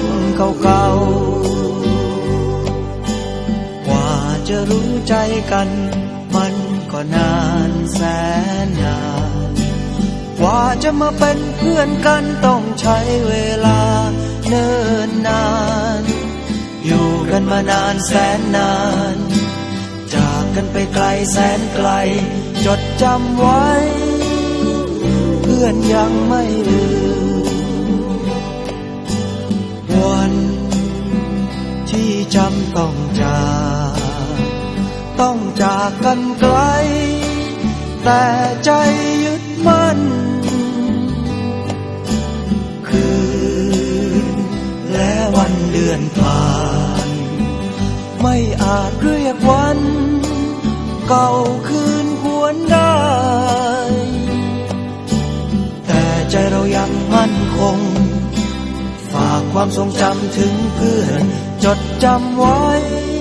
ันเก่าๆ กว่าจะรู้ใจกัน มันก็นานแสนนาน กว่าจะมาเป็นเพื่อนกันต้องใช้เวลาเนิ่นนาน อยู่กันมานานแสนนาน จากกันไปไกลแสนไกล จดจำไว้ เพื่อนยังไม่ลืม จำต้องจากต้องจากกันไกล แต่ใจยึดมั่น คืนและวันเดือนผ่าน ไม่อาจเรียกวัน เก่าคืนหวนได้ แต่ใจเรายังมั่นคง ความทรงจำถึงเพื่อน จดจำไว้